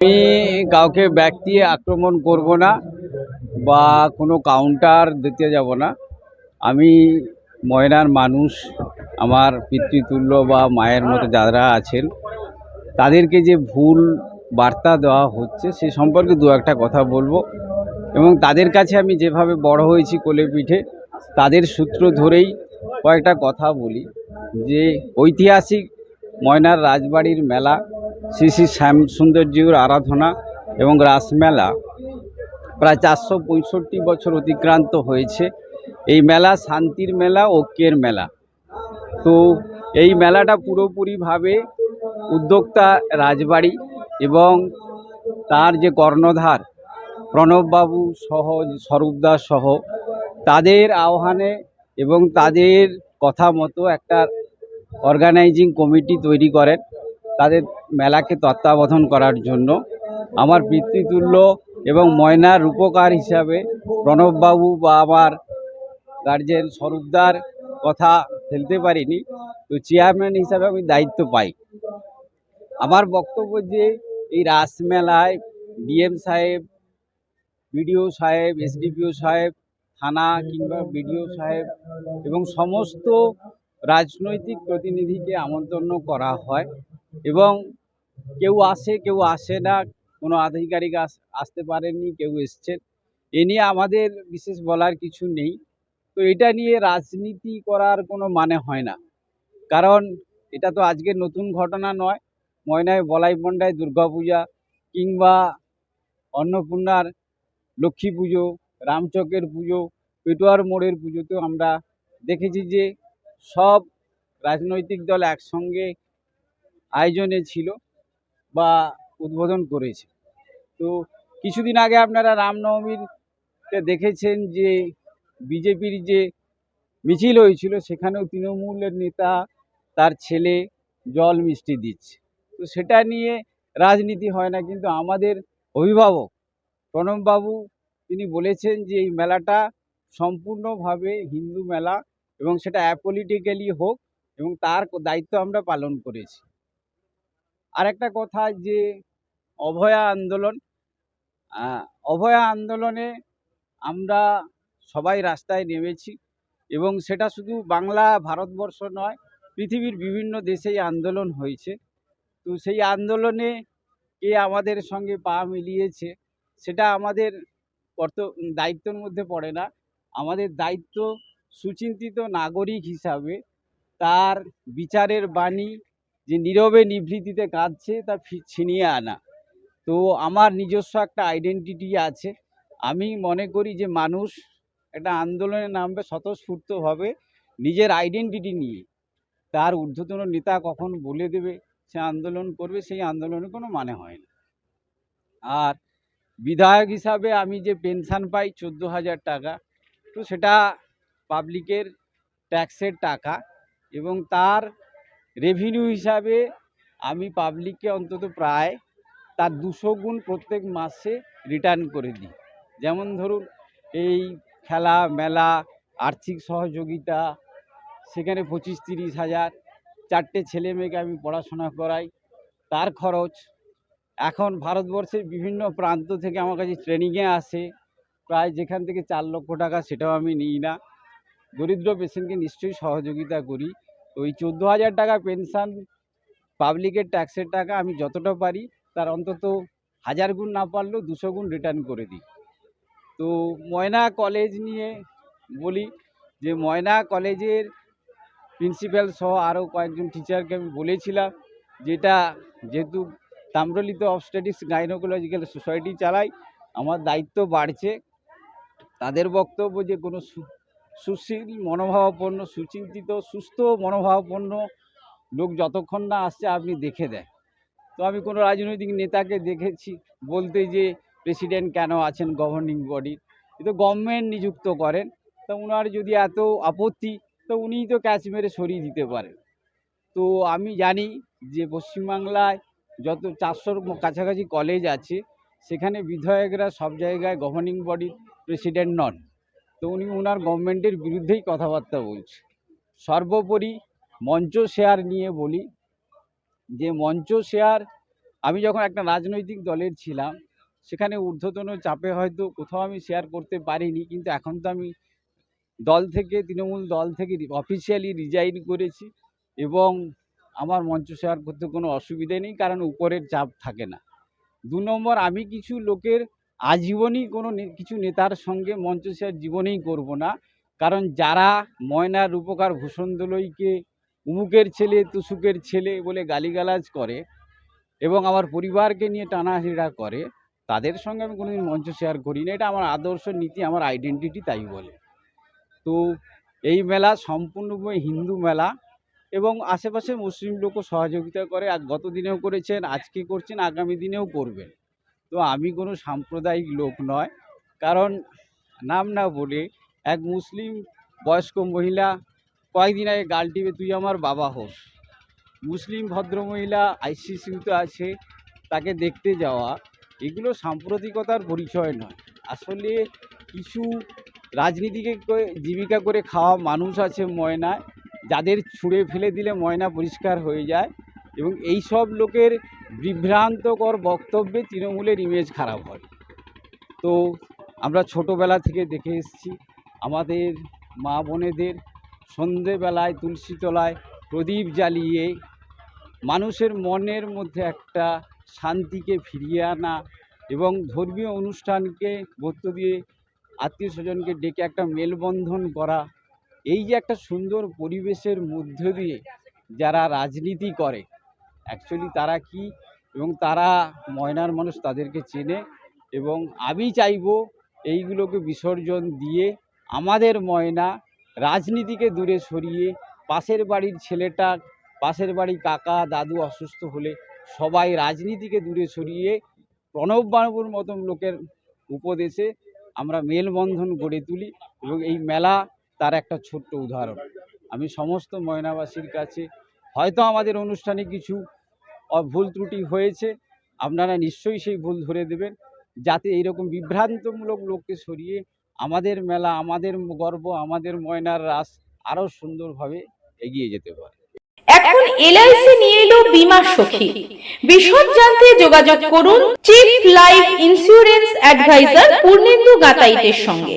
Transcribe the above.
আমি কাউকে ব্যক্তি আক্রমণ করব না বা কোনো কাউন্টার দিতে যাব না। আমি ময়নার মানুষ, আমার পিতৃতুল্য বা মায়ের মতো যারা আছেন, তাদেরকে যে ভুল বার্তা দেওয়া হচ্ছে সে সম্পর্কে দু একটা কথা বলব এবং তাদের কাছে আমি যেভাবে বড় হয়েছি কোলে পিঠে, তাদের সূত্র ধরেই কয়েকটা কথা বলি যে ঐতিহাসিক ময়নার রাজবাড়ির মেলা শ্রী শ্রী শ্যাম সৌন্দর্যর আরাধনা এবং রাসমেলা প্রায় চারশো পঁয়ষট্টি বছর অতিক্রান্ত হয়েছে। এই মেলা শান্তির মেলা ঐক্যের মেলা। তো এই মেলাটা পুরোপুরিভাবে উদ্যোক্তা রাজবাড়ি এবং তার যে কর্ণধার প্রণববাবু সহ স্বরূপদা সহ, তাদের আহ্বানে এবং তাদের কথা মতো একটা অর্গানাইজিং কমিটি তৈরি করেন। তাদের মেলাকে তত্ত্বাবধান করার জন্য আমার পিতৃতুল্য এবং ময়নার রূপকার হিসাবে প্রণববাবু বা আমার গার্জেন স্বরূপদার কথা ফেলতে পারিনি, তো চেয়ারম্যান হিসাবে আমি দায়িত্ব পাই। আমার বক্তব্য যে এই রাসমেলায় ডিএম সাহেব, বিডিও সাহেব, এসডিপিও সাহেব, থানা কিংবা বিডিও সাহেব এবং সমস্ত রাজনৈতিক প্রতিনিধিকে আমন্ত্রণ করা হয় এবং কেউ আসে কেউ আসে না। কোনো আধিকারিক আস- আসতে পারেননি, কেউ এসছেন এ নিয়ে আমাদের বিশেষ বলার কিছু নেই। তো এটা নিয়ে রাজনীতি করার কোনো মানে হয় না। কারণ এটা তো আজকের নতুন ঘটনা নয়। ময়নায় বলাই পণ্ডায় দুর্গাপূজা কিংবা অন্নপূর্ণার লক্ষ্মী পুজো, রামচকের পুজো, পেটুয়ার মোড়ের পুজোতেও আমরা দেখেছি যে সব রাজনৈতিক দল একসঙ্গে আয়োজনে ছিল। বা উদ্বোধন করেছে। তো কিছুদিন আগে আপনারা রামনবমীর দেখেছেন যে বিজেপির যে মিছিল হয়েছিল, সেখানেও তৃণমূলের নেতা তার ছেলে জল মিষ্টি দিচ্ছে। তো সেটা নিয়ে রাজনীতি হয় না, কিন্তু আমাদের অভিভাবক প্রণববাবু তিনি বলেছেন যে এই মেলাটা সম্পূর্ণভাবে হিন্দু মেলা এবং সেটা অ্যাপলিটিক্যালি হোক এবং তার দায়িত্ব আমরা পালন করেছি। আরেকটা কথা যে অভয়া আন্দোলন অভয়া আন্দোলনে আমরা সবাই রাস্তায় নেমেছি এবং সেটা শুধু বাংলা, ভারতবর্ষ নয়, পৃথিবীর বিভিন্ন দেশেই আন্দোলন হয়েছে। তো সেই আন্দোলনে কে আমাদের সঙ্গে পা মিলিয়েছে সেটা আমাদের কর্ত, দায়িত্বের মধ্যে পড়ে না। আমাদের দায়িত্ব সুচিন্তিত নাগরিক হিসাবে তার বিচারের বাণী যে নীরবে নিভৃতিতে কাঁদছে, তা ছিনিয়ে আনা। তো আমার নিজস্ব একটা আইডেন্টিটি আছে। আমি মনে করি যে মানুষ একটা আন্দোলনে নামবে স্বতঃস্ফূর্তভাবে নিজের আইডেন্টিটি নিয়ে, তার ঊর্ধ্বতন নেতা কখন বলে দেবে, সে আন্দোলন করবে, সেই আন্দোলনের কোনো মানে হয় না। আর বিধায়ক হিসাবে আমি যে পেনশন পাই চোদ্দ হাজার টাকা, তো সেটা পাবলিকের ট্যাক্সের টাকা এবং তার রেভিনিউ হিসাবে আমি পাবলিককে অন্তত প্রায় তার দুশো গুণ প্রত্যেক মাসে রিটার্ন করে দিই। যেমন ধরুন, এই খেলা, মেলা, আর্থিক সহযোগিতা, সেখানে পঁচিশ তিরিশ হাজার, চারটে ছেলে মেয়েকে আমি পড়াশোনা করাই, তার খরচ। এখন ভারতবর্ষের বিভিন্ন প্রান্ত থেকে আমার কাছে ট্রেনিংয়ে আসে, প্রায় যেখান থেকে চার লক্ষ টাকা সেটাও আমি নিই না। দরিদ্র পেশেন্টকে নিশ্চয়ই সহযোগিতা করি। ওই চোদ্দ হাজার টাকা পেনশন, পাবলিকের ট্যাক্সের টাকা আমি যতটা পারি, তার অন্তত হাজার গুণ না পারলেও দুশো গুণ রিটার্ন করে দিই। তো ময়না কলেজ নিয়ে বলি যে, ময়না কলেজের প্রিন্সিপাল সহ আরও কয়েকজন টিচারকে আমি বলেছিলাম, যেটা যেহেতু তাম্রলিত অবস্টেটিক্স গাইনোকোলজিক্যাল সোসাইটি চালাই আমার দায়িত্ব বাড়ছে। তাদের বক্তব্য যে কোনো সুশীল মনোভাবাপন্ন, সুচিন্তিত, সুস্থ মনোভাবাপন্ন লোক যতক্ষণ না আসছে আপনি দেখে দেন। তো আমি কোনো রাজনৈতিক নেতাকে দেখেছি বলতে যে প্রেসিডেন্ট কেন আছেন গভর্নিং বডির এ তো গভর্নমেন্ট নিযুক্ত করেন, তো ওনার যদি এত আপত্তি, তো উনিই তো ক্যাচ মেরে সরিয়ে দিতে পারেন। তো আমি জানি যে পশ্চিমবাংলায় যত চারশোর কাছাকাছি কলেজ আছে, সেখানে বিধায়করা সব জায়গায় গভর্নিং বডির প্রেসিডেন্ট নন। তো উনি ওনার গভর্নমেন্টের বিরুদ্ধেই কথাবার্তা বলছে। সর্বোপরি মঞ্চ শেয়ার নিয়ে বলি যে মঞ্চ শেয়ার আমি যখন একটা রাজনৈতিক দলের ছিলাম, সেখানে ঊর্ধ্বতন চাপে হয়তো কোথাও আমি শেয়ার করতে পারিনি, কিন্তু এখন তো আমি দল থেকে, তৃণমূল দল থেকে অফিসিয়ালি রিজাইন করেছি এবং আমার মঞ্চ শেয়ার করতে কোনো অসুবিধে নেই, কারণ উপরের চাপ থাকে না। দু নম্বর, আমি কিছু লোকের আজীবনই কোনো কিছু নেতার সঙ্গে মঞ্চ শেয়ার জীবনেই করব না। কারণ যারা ময়নার রূপকার ভূষণ দলইকে উমুকের ছেলে, তুসুকের ছেলে বলে গালিগালাজ করে এবং আমার পরিবারকে নিয়ে টানাহিড়া করে, তাদের সঙ্গে আমি কোনোদিন মঞ্চ শেয়ার করি না। এটা আমার আদর্শ নীতি, আমার আইডেন্টিটি তাই বলে। তো এই মেলা সম্পূর্ণভাবে হিন্দু মেলা এবং আশেপাশে মুসলিম লোকও সহযোগিতা করে। আর গত দিনেও করেছেন, আজকে করছেন, আগামী দিনেও করবেন। তো আমি কোনো সাম্প্রদায়িক লোক নয়। কারণ নাম না বলে এক মুসলিম বয়স্ক মহিলা, কয়েকদিন আগে গাল টিপে তুই আমার বাবা হোস। মুসলিম ভদ্র ভদ্রমহিলা আইসিসিউতে আছে, তাকে দেখতে যাওয়া, এগুলো সাম্প্রতিকতার পরিচয় নয়। আসলে কিছু রাজনীতিকে জীবিকা করে খাওয়া মানুষ আছে ময়নায়, যাদের ছুঁড়ে ফেলে দিলে ময়না পরিষ্কার হয়ে যায় এবং এই সব লোকের বিভ্রান্তকর বক্তব্যে তৃণমূলের ইমেজ খারাপ হয়। তো আমরা ছোটোবেলা থেকে দেখে এসেছি, আমাদের মা বোনেদের সন্ধেবেলায়, তুলসীতলায় প্রদীপ জ্বালিয়ে মানুষের মনের মধ্যে একটা শান্তিকে ফিরিয়ে আনা এবং ধর্মীয় অনুষ্ঠানকে গুরুত্ব দিয়ে আত্মীয় স্বজনকে ডেকে একটা মেলবন্ধন করা, এই যে একটা সুন্দর পরিবেশের মধ্য দিয়ে যারা রাজনীতি করে অ্যাকচুয়ালি তারা কি এবং তারা ময়নার মানুষ তাদেরকে চেনে এবং আমি চাইব এইগুলোকে বিসর্জন দিয়ে আমাদের ময়না রাজনীতিকে দূরে সরিয়ে পাশের বাড়ির ছেলেটা পাশের বাড়ি কাকা, দাদু অসুস্থ হলে সবাই রাজনীতিকে দূরে সরিয়ে প্রণব বাবুর মতন লোকের উপদেশে আমরা মেলবন্ধন গড়ে তুলি এবং এই মেলা তার একটা ছোট্ট উদাহরণ। আমি সমস্ত ময়নাবাসীর কাছে, হয়তো আমাদের অনুষ্ঠানে কিছু ভুল ত্রুটি হয়েছে, আপনারা নিশ্চয়ই সেই ভুল ধরে দেবেন। যাতে এইরকম বিভ্রান্তমূলক লোককে সরিয়ে আমাদের মেলা, আমাদের গর্ব, আমাদের ময়নার রাস আরও সুন্দরভাবে এগিয়ে যেতে পারে। এখন এলআইসি নিয়ে এলো বীমা সখী। বিশদ জানতে যোগাযোগ করুন chief life insurance advisor Purnendu গাতাইতের সঙ্গে।